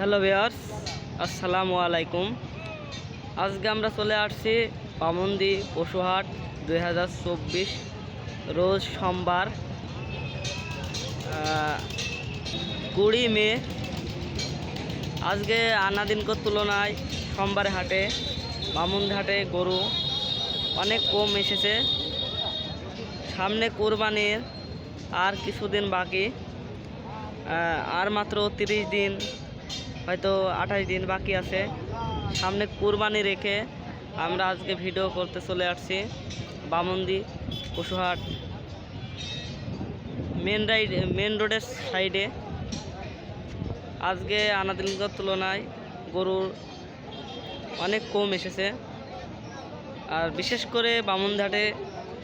Hello viewers আসসালামু আলাইকুম। আজকে আমরা চলে আসছি পামন্দি পশুহাট দুই হাজার চব্বিশ, রোজ সোমবার কুড়ি মে। আজকে আনাদিনকর তুলনায় সোমবারে হাটে বামুন্দি হাটে গরু অনেক কম এসেছে। সামনে কোরবানির আর কিছুদিন বাকি আর মাত্র তিরিশ দিন হয়তো আঠাশ দিন বাকি আছে। সামনে কুরবানি রেখে আমরা আজকে ভিডিও করতে চলে আসছি। বামন্দি পশুহাট মেন রাইড মেন রোডের সাইডে আজকে আনাদিনকার তুলনায় গরুর অনেক কম এসেছে। আর বিশেষ করে বামন্দি হাটে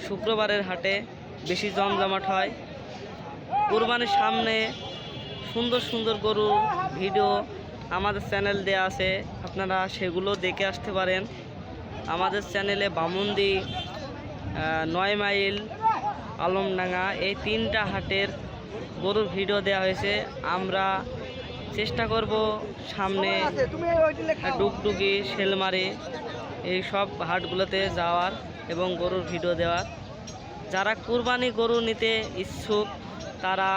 শুক্রবারের হাটে বেশি জমজমাট হয়। কুরবানির সামনে সুন্দর সুন্দর গরুর ভিডিও আমাদের চ্যানেল দেয়া আছে, আপনারা সেগুলো দেখে আসতে পারেন। আমাদের চ্যানেলে বামুন্দি নয় মাইল, আলমডাঙ্গা, এই তিনটা হাটের গরুর ভিডিও দেওয়া হয়েছে। আমরা চেষ্টা করব সামনে ডুগডুগি, শেলমারি, এই সব হাটগুলোতে যাওয়ার এবং গরুর ভিডিও দেওয়ার। যারা কুরবানি গরু নিতে ইচ্ছুক, তারা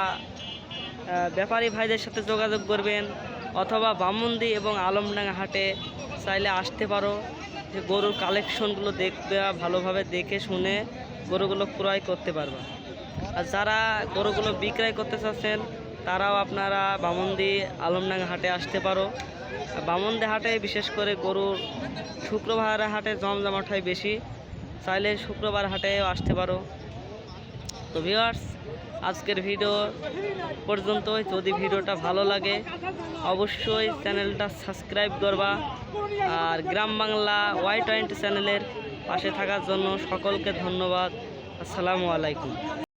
ব্যাপারী ভাইদের সাথে যোগাযোগ করবেন। অথবা বামুন্দি এবং আলমডাঙ্গা হাটে চাইলে আসতে পারো। যে গরুর কালেকশনগুলো দেখবে ভালোভাবে দেখে শুনে গরুগুলো ক্রয় করতে পারবে। আর যারা গরুগুলো বিক্রয় করতে চাচ্ছেন, তারাও আপনারা বামন্দি, আলমডাঙ্গা হাটে আসতে পারো। বামন্দি হাটে বিশেষ করে গরুর শুক্রবার হাটে জমজমাট বেশি। চাইলে শুক্রবার হাটেও আসতে পারো। তো ভিওয়ার্স আজকের ভিডিও পর্যন্তই। যদি ভিডিওটা ভালো লাগে, অবশ্যই চ্যানেলটা সাবস্ক্রাইব করবা। আর গ্রাম বাংলা ওয়াই টোয়েন্টি চ্যানেলের পাশে থাকার জন্য সকলকে ধন্যবাদ। আসসালামু আলাইকুম।